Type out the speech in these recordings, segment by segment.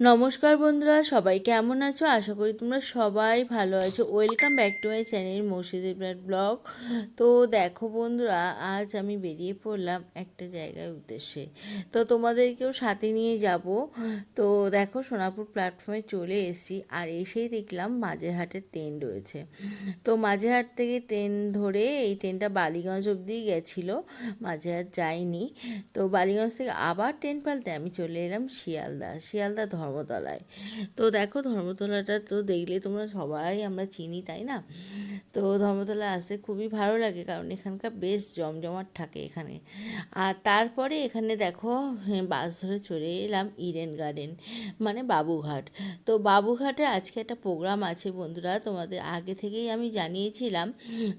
নমস্কার বন্ধুরা, সবাই কেমন আছো? আশা করি তোমরা সবাই ভালো আছো। Welcome back to my channel মসজিদের ব্লগ। তো দেখো বন্ধুরা, আজ আমি বেরিয়ে পড়লাম একটা জায়গার উদ্দেশ্যে। তো তোমাদেরকেও সাথে নিয়ে যাব। তো দেখো সোনাপুর প্ল্যাটফর্মে চলে এসেছি আর এসেই দেখলাম মাঝেরহাটের ট্রেন রয়েছে। তো মাঝেরহাট থেকে ট্রেন ধরে এই ট্রেনটা বালিগঞ্জ অবধি গেছিল। মাঝেরহাট যায়নি তো বালিগঞ্জ থেকে আবার ট্রেন পাল্টে আমি চলে এলাম শিয়ালদা। শিয়ালদা ধর্মতলায়। তো দেখো ধর্মতলাটা তো দেখলে তোমরা সবাই আমরা চিনি তাই না? তো ধর্মতলা আসতে খুবই ভালো লাগে কারণ এখানকার বেশ জমজমাট থাকে এখানে। আর তারপরে এখানে দেখো হ্যাঁ, বাস ধরে চলে এলাম ইডেন গার্ডেন মানে বাবুঘাট। তো বাবুঘাটে আজকে একটা প্রোগ্রাম আছে বন্ধুরা তোমাদের আগে থেকেই আমি জানিয়েছিলাম।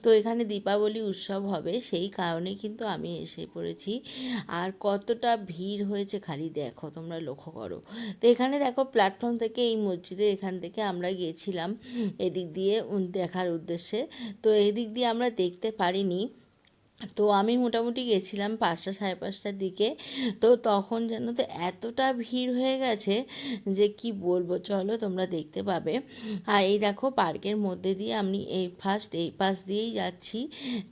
তো এখানে দীপাবলি উৎসব হবে সেই কারণে কিন্তু আমি এসে পড়েছি। আর কতটা ভিড় হয়েছে খালি দেখো তোমরা লক্ষ্য করো। তো এখানে দেখো প্ল্যাটফর্ম থেকে এই মসজিদে এখান থেকে আমরা গিয়েছিলাম। এদিক দিয়ে দেখার উদ্দেশ্যে। তো এদিক দিয়ে আমরা দেখতে পারিনি। তো আমি মোটামুটি গেছিলাম পাঁচটা সাড়ে পাঁচটার দিকে। তো তখন যেন তো এতটা ভিড় হয়ে গেছে যে কি বলব? চলো তোমরা দেখতে পাবে। আর এই দেখো পার্কের মধ্যে দিয়ে আমি এই ফার্স্ট এই পাশ দিয়েই যাচ্ছি।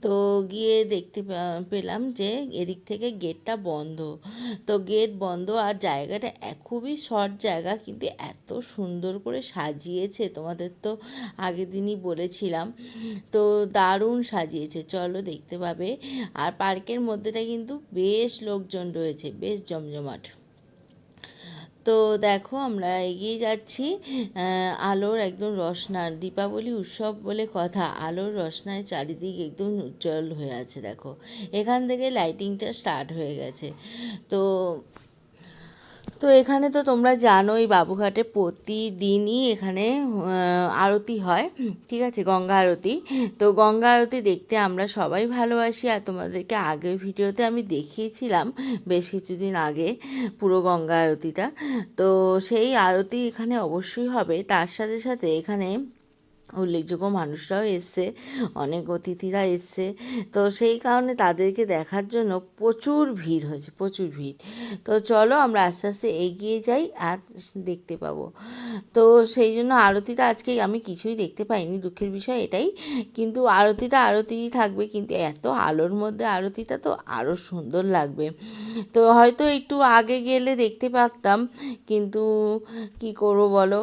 তো গিয়ে দেখতে পেলাম যে এদিক থেকে গেটটা বন্ধ। তো গেট বন্ধ আর জায়গাটা খুবই শর্ট জায়গা কিন্তু এত সুন্দর করে সাজিয়েছে। তোমাদের তো আগের দিনই বলেছিলাম। তো দারুণ সাজিয়েছে। চলো দেখতে পাবে। আর পার্কের মধ্যেটা কিন্তু বেশ লোকজন রয়েছে, বেশ জমজমাট। তো দেখো আমরা এগিয়ে যাচ্ছি আলোর একদম রসনার, দীপাবলি উৎসব বলে কথা, আলোর রসনায় চারিদিক একদম উজ্জ্বল হয়ে আছে, দেখো। এখান থেকে লাইটিংটা স্টার্ট হয়ে গেছে। তো তো এখানে তো তোমরা জানোই বাবুঘাটে প্রতিদিনই এখানে আরতি হয়। ঠিক আছে? গঙ্গা আরতি। তো গঙ্গা আরতি দেখতে আমরা সবাই ভালোবাসি আর তোমাদেরকে আগের ভিডিওতে আমি দেখিয়েছিলাম বেশ কিছুদিন আগে পুরো গঙ্গা আরতিটা। তো সেই আরতি এখানে অবশ্যই হবে। তার সাথে সাথে এখানে উল্লেখযোগ্য মানুষরাও এসছে, অনেক অতিথিরা এসছে। তো সেই কারণে তাদেরকে দেখার জন্য প্রচুর ভিড় হয়েছে, প্রচুর ভিড়। তো চলো আমরা আস্তে আস্তে এগিয়ে যাই আর দেখতে পাবো। তো সেই জন্য আরতিটা আজকে আমি কিছুই দেখতে পাইনি, দুঃখের বিষয় এটাই। কিন্তু আরতিটা আরতিই থাকবে, কিন্তু এত আলোর মধ্যে আরতিটা তো আরও সুন্দর লাগবে। তো হয়তো একটু আগে গেলে দেখতে পারতাম, কিন্তু কি করব বলো?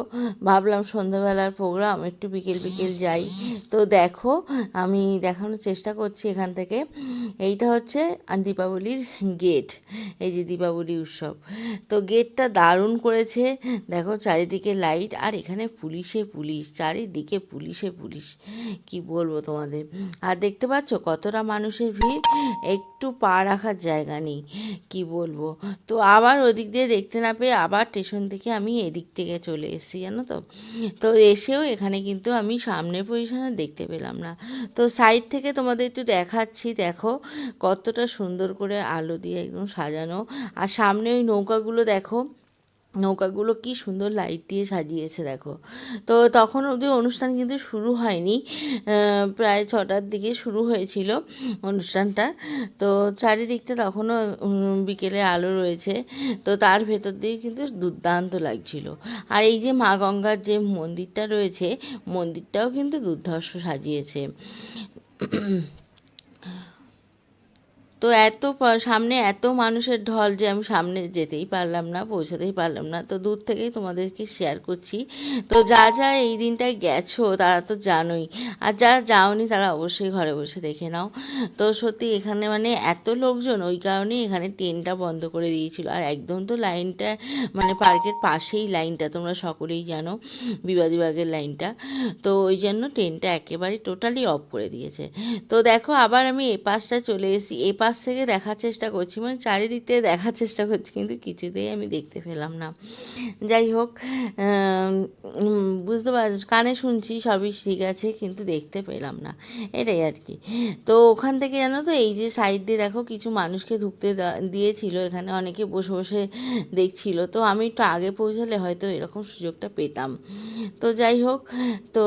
ভাবলাম সন্ধ্যাবেলার প্রোগ্রাম একটু বিকেল বিকেল বিকেল যাই। তো দেখো, আমি দেখানোর চেষ্টা করছি এখান থেকে। এইটা হচ্ছে দীপাবলির গেট, এই যে দীপাবলি উৎসব। তো গেটটা দারুণ করেছে। দেখো চারিদিকে লাইট, আর এখানে পুলিশে পুলিশ, চারিদিকে পুলিশে পুলিশ। কি বলব তোমাদের? আর দেখতে পাচ্ছ কতটা মানুষের ভিড়? একটু পা রাখার জায়গা নেই, কি বলব? তো আবার ওদিক দিয়ে দেখতে না পেয়ে আবার স্টেশন থেকে আমি এদিক থেকে চলে এসেছি, জানো তো? তো এসেও এখানে কিন্তু আমি সামনের পজিশনে দেখতে পেলাম না। তো সাইড থেকে তোমাদের একটু দেখাচ্ছি, দেখো কতটা সুন্দর করে আলো দিয়ে একদম সাজানো। আর সামনে ওই নৌকাগুলো দেখো নৌকাগুলো কি সুন্দর লাইট দিয়ে সাজিয়েছে, দেখো। তো তখন অবধি অনুষ্ঠান কিন্তু শুরু হয়নি। প্রায় ছটার দিকে শুরু হয়েছিল অনুষ্ঠানটা। তো চারিদিকটা তখনও বিকেলে আলো রয়েছে। তো তার ভেতর দিয়ে কিন্তু দুর্দান্ত লাগছিল। আর এই যে মা গঙ্গার যে মন্দিরটা রয়েছে, মন্দিরটাও কিন্তু দুর্ধর্ষ সাজিয়েছে। তো এত সামনে এত মানুষের ঢল যে আমি সামনে যেতেই পারলাম না, পৌঁছাতেই পারলাম না। তো দূর থেকেই তোমাদেরকে শেয়ার করছি। তো যা যা এই দিনটায় গেছো তারা তো জানোই। আর যারা যাওনি তারা অবশ্যই ঘরে বসে দেখে নাও। তো সত্যি এখানে মানে এত লোকজন, ওই কারণেই এখানে ট্রেনটা বন্ধ করে দিয়েছিল। আর একদম তো লাইনটা মানে পার্কের পাশেই লাইনটা, তোমরা সকলেই জানো বিবাদীবাগের লাইনটা। তো ওই জন্য ট্রেনটা একেবারে টোটালি অফ করে দিয়েছে। তো দেখো আবার আমি এ পাশটা চলে এসেছি। এ পাশ থেকে দেখার চেষ্টা করছি মানে চারিদিক থেকে দেখার চেষ্টা করছি, কিন্তু কিছুতেই আমি দেখতে পেলাম না। যাই হোক বুঝতে পার, কানে শুনছি সবই ঠিক আছে, কিন্তু দেখতে পেলাম না, এটাই আর কি। তো ওখান থেকে জানো তো, এই যে সাইড দিয়ে দেখো কিছু মানুষকে ঢুকতে দিয়েছিল, এখানে অনেকে বসে বসে দেখছিল, তো আমি একটু আগে পৌঁছালে হয়তো এরকম সুযোগটা পেতাম। তো যাই হোক, তো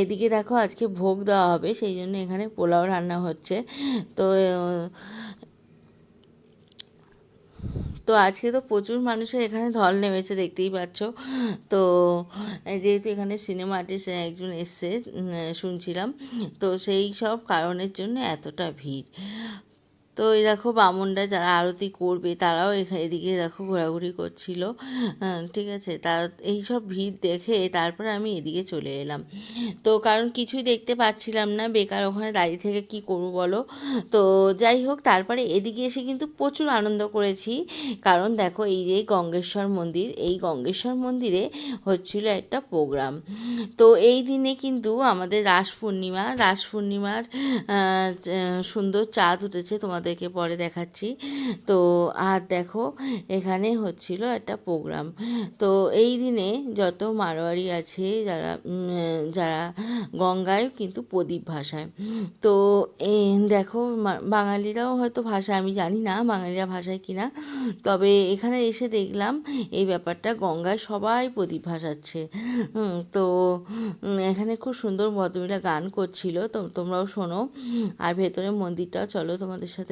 এদিকে দেখো আজকে ভোগ দেওয়া হবে, সেই জন্য এখানে পোলাও রান্না হচ্ছে। তো তো আজকে তো প্রচুর মানুষের এখানে ধল নেমেছে, দেখতেই পাচ্ছ। তো যেহেতু এখানে সিনেমা আর্টিস্ট একজন এসছে শুনছিলাম। তো সেই সব কারণের জন্য এতটা ভিড়। তো এই দেখো বামুনরা যারা আরতি করবে তারাও এখানে এদিকে দেখো ঘোরাঘুরি করছিল। হ্যাঁ, ঠিক আছে। তা এই সব ভিড় দেখে তারপরে আমি এদিকে চলে এলাম। তো কারণ কিছুই দেখতে পাচ্ছিলাম না বেকার ওখানে দাঁড়িয়ে থেকে কি করব বলো? তো যাই হোক তারপরে এদিকে এসে কিন্তু প্রচুর আনন্দ করেছি। কারণ দেখো এই যে গঙ্গেশ্বর মন্দির এই গঙ্গেশ্বর মন্দিরে হচ্ছিল একটা প্রোগ্রাম। তো এই দিনে কিন্তু আমাদের রাস পূর্ণিমা রাস পূর্ণিমার সুন্দর চাঁদ উঠেছে তোমাদেরকে পরে দেখাচ্ছি। তো আর দেখো, এখানে হচ্ছিল একটা প্রোগ্রাম তো এই দিনে যত মারোয়ারি আছে, যারা যারা গঙ্গায় কিন্তু প্রদীপ ভাসায়। তো দেখো বাঙালিরাও হয়তো ভাষায়, আমি জানি না বাঙালিরা ভাষায় কিনা, তবে এখানে এসে দেখলাম এই ব্যাপারটা, গঙ্গায় সবাই প্রদীপ ভাসাচ্ছে। তো এখানে খুব সুন্দর ভদ্রমহিলা গান করছিল, তো তোমরাও শোনো। আর ভেতরে মন্দিরটাও চলো তোমাদের সাথে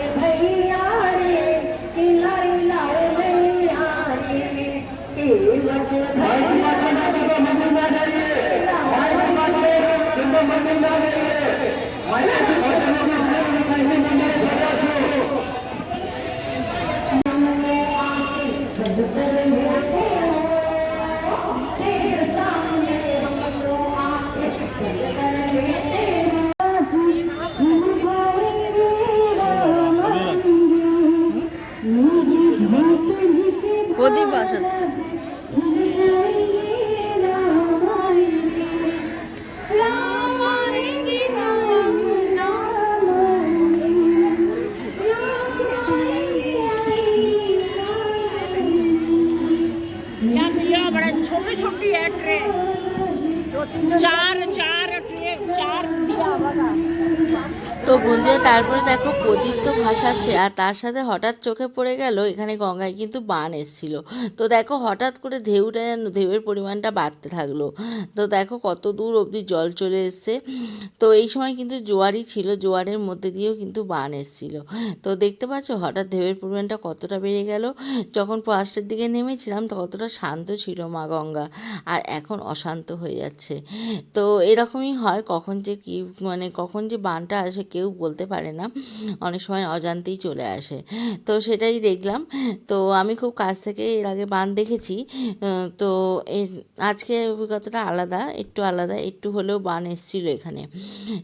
चार चार चार তো বন্ধুরা, তারপরে দেখো প্রদীপ তো ভাসাচ্ছে আর তার সাথে হঠাৎ চোখে পড়ে গেল, এখানে গঙ্গায় কিন্তু বান এসছিল। তো দেখো হঠাৎ করে ঢেউটা যেন ঢেউয়ের পরিমাণটা বাড়তে থাকল। তো দেখো কত দূর অবধি জল চলে এসছে। তো এই সময় কিন্তু জোয়ারই ছিল, জোয়ারের মধ্যে দিয়েও কিন্তু বান এসছিল। তো দেখতে পাচ্ছ হঠাৎ ঢেউয়ের পরিমাণটা কতটা বেড়ে গেল। যখন ফার্স্টের দিকে নেমেছিলাম ততটা শান্ত ছিল মা গঙ্গা, আর এখন অশান্ত হয়ে যাচ্ছে। তো এরকমই হয় কখন যে কি মানে কখন যে বানটা আসে, কেউ বলতে পারে না। অনেক সময় অজান্তেই চলে আসে। তো সেটাই দেখলাম। তো আমি খুব কাছ থেকে এর আগে বান দেখেছি। তো আজকে অভিজ্ঞতাটা আলাদা, একটু আলাদা, একটু হলেও বান এসেছিল এখানে।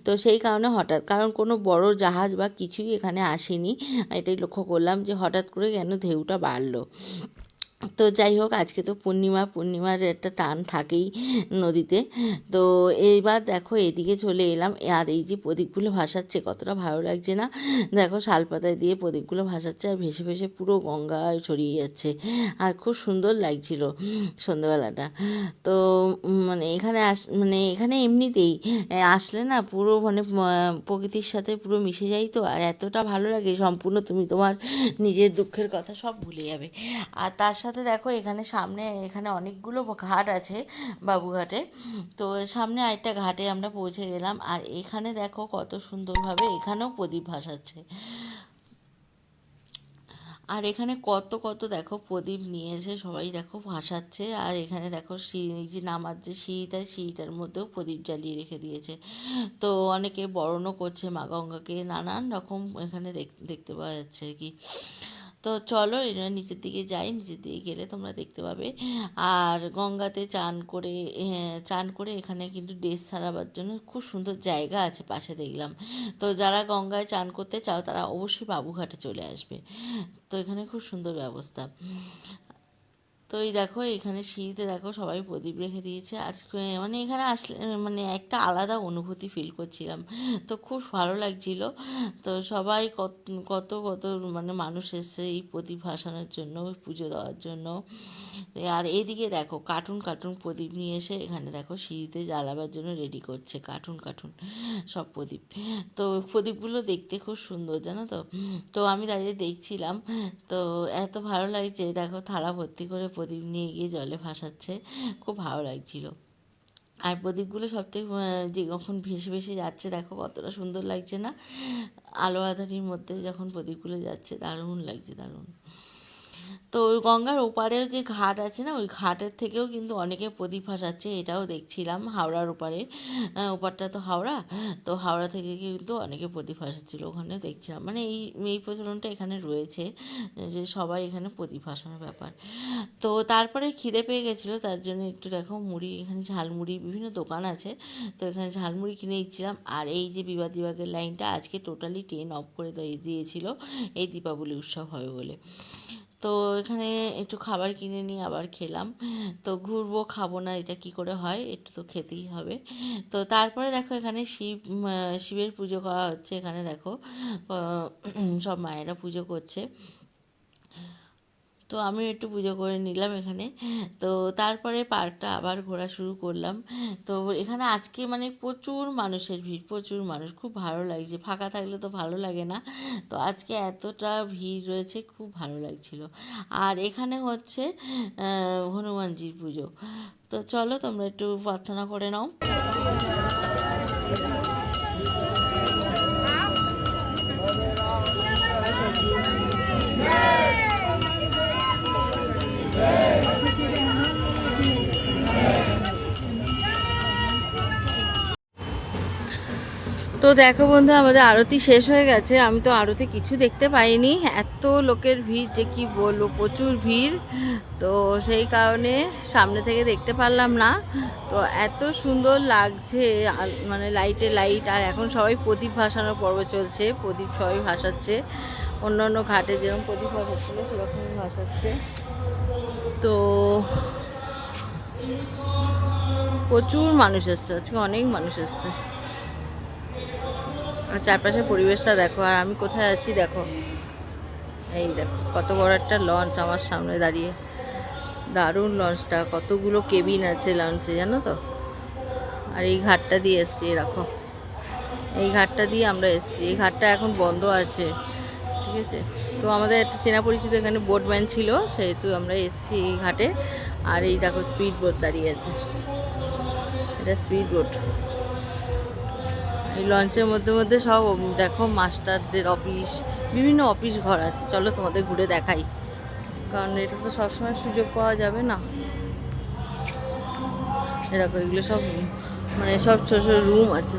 তো সেই কারণে হঠাৎ, কারণ কোনো বড় জাহাজ বা কিছুই এখানে আসেনি। এটাই লক্ষ্য করলাম যে হঠাৎ করে কেন ঢেউটা বাড়লো। তো যাই হোক, আজকে তো পূর্ণিমা, পূর্ণিমার একটা টান থাকেই নদীতে। তো এইবার দেখো এদিকে চলে এলাম। আর এই যে প্রদীপগুলো ভাসাচ্ছে, কতটা ভালো লাগছে না? দেখো শালপাতায় দিয়ে প্রদীপগুলো ভাসাচ্ছে আর ভেসে ভেসে পুরো গঙ্গা ছড়িয়ে যাচ্ছে। আর খুব সুন্দর লাগছিল সন্ধ্যেবেলাটা। তো মানে এখানে আস মানে এখানে এমনিতেই আসলে না পুরো মানে প্রকৃতির সাথে পুরো মিশে যাই তো, আর এতটা ভালো লাগে, সম্পূর্ণ তুমি তোমার নিজের দুঃখের কথা সব ভুলে যাবে। আর তার সাথে দেখো এখানে সামনে, এখানে অনেকগুলো ঘাট আছে বাবুঘাটে। তো সামনে আরেকটা ঘাটে আমরা পৌঁছে গেলাম। আর এখানে দেখো কত সুন্দরভাবে এখানেও প্রদীপ ভাসাচ্ছে। আর এখানে কত কত দেখো প্রদীপ নিয়ে এসে সবাই দেখো ভাসাচ্ছে। আর এখানে দেখো সিঁড়ি যে নামার যে সিঁড়িটা সিঁড়িটার মধ্যেও প্রদীপ জ্বালিয়ে রেখে দিয়েছে। তো অনেকে বরণও করছে মা গঙ্গাকে। নানান রকম এখানে দেখ- দেখতে পাওয়া যাচ্ছে আর কি। তো চলো, এরা নিচের দিকে যাই, নিচের দিকে গেলে তোমরা দেখতে পাবে। আর গঙ্গাতে চান করে চান করে এখানে কিন্তু ড্রেস সারাবার জন্য খুব সুন্দর জায়গা আছে পাশে দেখলাম। তো যারা গঙ্গায় চান করতে চাও, তারা অবশ্যই বাবুঘাটে চলে আসবে। তো এখানে খুব সুন্দর ব্যবস্থা। তো এই দেখো, এখানে সিঁড়িতে দেখো সবাই প্রদীপ রেখে দিয়েছে। আর মানে এখানে আসলে মানে একটা আলাদা অনুভূতি ফিল করছিলাম। তো খুব ভালো লাগছিল। তো সবাই কত কত কত মানে মানুষ এসছে এই প্রদীপ ভাসানোর জন্য, পুজো দেওয়ার জন্য। আর এইদিকে দেখো কার্টুন কার্টুন প্রদীপ নিয়ে এসে এখানে দেখো সিঁড়িতে জ্বালাবার জন্য রেডি করছে। কার্টুন কার্টুন সব প্রদীপ। তো প্রদীপগুলো দেখতে খুব সুন্দর, জানো তো? তো আমি দাঁড়িয়ে দেখছিলাম। তো এত ভালো লাগছে, দেখো থালা ভর্তি করে প্রদীপ নিয়ে গিয়ে জলে ভাসাচ্ছে। খুব ভালো লাগছিল। আর প্রদীপগুলো সব থেকে যে যখন ভেসে ভেসে যাচ্ছে, দেখো কতটা সুন্দর লাগছে না? আলো আঁধারির মধ্যে যখন প্রদীপগুলো যাচ্ছে, দারুণ লাগছে, দারুণ। তো ওই গঙ্গার ওপারেও যে ঘাট আছে না, ওই ঘাটের থেকেও কিন্তু অনেকে প্রদীপ ভাসাচ্ছে, এটাও দেখছিলাম হাওড়ার ওপারে। ওপারটা তো হাওড়া তো হাওড়া থেকে কিন্তু অনেকে প্রদীপ ভাসাচ্ছিল, ওখানে দেখছিলাম। মানে এই এই প্রচলনটা এখানে রয়েছে, যে সবাই এখানে প্রদীপ ভাসানোর ব্যাপার। তো তারপরে খিদে পেয়ে গেছিল, তার জন্য একটু দেখো মুড়ি, এখানে ঝালমুড়ি, বিভিন্ন দোকান আছে। তো এখানে ঝালমুড়ি কিনে নিচ্ছিলাম, আর এই যে বিবাদ বিভাগের লাইনটা আজকে টোটালি ট্রেন অফ করে দিয়ে- দিয়েছিল, এই দীপাবলি উৎসব হবে বলে। তো এখানে একটু খাবার কিনে নিয়ে আবার খেলাম। তো ঘুরবো, খাব না, এটা কি করে হয়? একটু তো খেতেই হবে। তো তারপরে দেখো এখানে শিব শিবের পুজো করা হচ্ছে এখানে দেখো। সব মায়েরা পুজো করছে। তো আমি একটু পুজো করে নিলাম এখানে। তো তারপরে পার্কটা আবার ঘোরা শুরু করলাম। তো এখানে আজকে মানে প্রচুর মানুষের ভিড়, প্রচুর মানুষ। খুব ভালো লাগছে। ফাঁকা থাকলে তো ভালো লাগে না। তো আজকে এতটা ভিড় রয়েছে, খুব ভালো লাগছিল। আর এখানে হচ্ছে হনুমানজির পুজো। তো চলো তোমরা একটু প্রার্থনা করে নাও। তো দেখো বন্ধু, আমাদের আরতি শেষ হয়ে গেছে। আমি তো আরতি কিছু দেখতে পাইনি। এত লোকের ভিড় যে কি বলব, প্রচুর ভিড়। তো সেই কারণে সামনে থেকে দেখতে পারলাম না। তো এত সুন্দর লাগছে মানে লাইটে লাইট। আর এখন সবাই প্রদীপ ভাসানোর পর্ব চলছে। প্রদীপ সবাই ভাসাচ্ছে। অন্য অন্য ঘাটে যেরকম প্রদীপ ভাসাচ্ছিল, সেরকমই ভাসাচ্ছে। তো প্রচুর মানুষ এসছে। আজকে অনেক মানুষ এসছে। চারপাশের পরিবেশটা দেখো, আর আমি কোথায় আছি দেখো। এই দেখো, কত বড় একটা লঞ্চ আমার সামনে দাঁড়িয়ে। দারুণ লঞ্চটা কতগুলো কেবিন আছে লঞ্চে জানো তো? আর এই ঘাটটা দিয়ে এসছি দেখো। এই ঘাটটা দিয়ে আমরা এসছি। এই ঘাটটা এখন বন্ধ আছে, ঠিক আছে? তো আমাদের একটা চেনা পরিচিত এখানে বোটম্যান ছিল, সেহেতু আমরা এসছি এই ঘাটে। আর এই দেখো স্পিড বোট দাঁড়িয়ে আছে। এটা স্পিড বোট এই লঞ্চের মধ্যে মধ্যে সব দেখো মাস্টারদের অফিস বিভিন্ন অফিস ঘর আছে। চলো তোমাদের ঘুরে দেখাই। কারণ এটা তো সবসময় সুযোগ পাওয়া যাবে না। এরকম এগুলো সব মানে সব ছোটো ছোটো রুম আছে।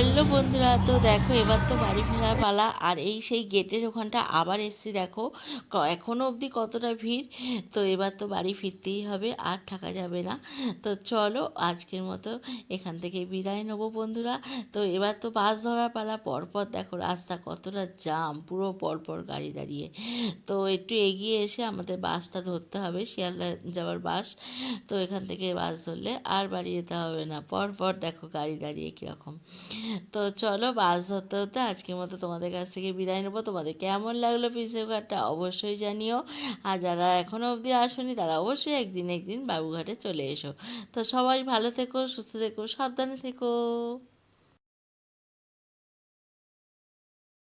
হ্যালো বন্ধুরা, তো দেখো এবার তো বাড়ি ফেরার পালা। আর এই সেই গেটের ওখানটা আবার এসছি, দেখো। ক- এখনও অবধি কতটা ভিড়? তো এবার তো বাড়ি ফিরতেই হবে, আর থাকা যাবে না। তো চলো আজকের মতো এখান থেকে বিদায় নেব বন্ধুরা। তো এবার তো বাস ধরার পালা, পরপর দেখো রাস্তা কতটা জাম, পুরো পরপর গাড়ি দাঁড়িয়ে। তো একটু এগিয়ে এসে আমাদের বাসটা ধরতে হবে, শিয়ালদা যাওয়ার বাস। তো এখান থেকে বাস ধরলে আর বাড়ি যেতে হবে না, পরপর দেখো গাড়ি দাঁড়িয়ে কীরকম। তো চলো বাস ধরতে ধরতে আজকের মতো তোমাদের কাছ থেকে বিদায় নেব। তোমাদের কেমন লাগল পিসের ঘাটটা অবশ্যই জানিও। আর যারা এখনও অবধি আসনি, তারা অবশ্যই একদিন একদিন বাবুঘাটে চলে এসো। তো সবাই ভালো থেকো, সুস্থ থেকো, সাবধানে থেকো।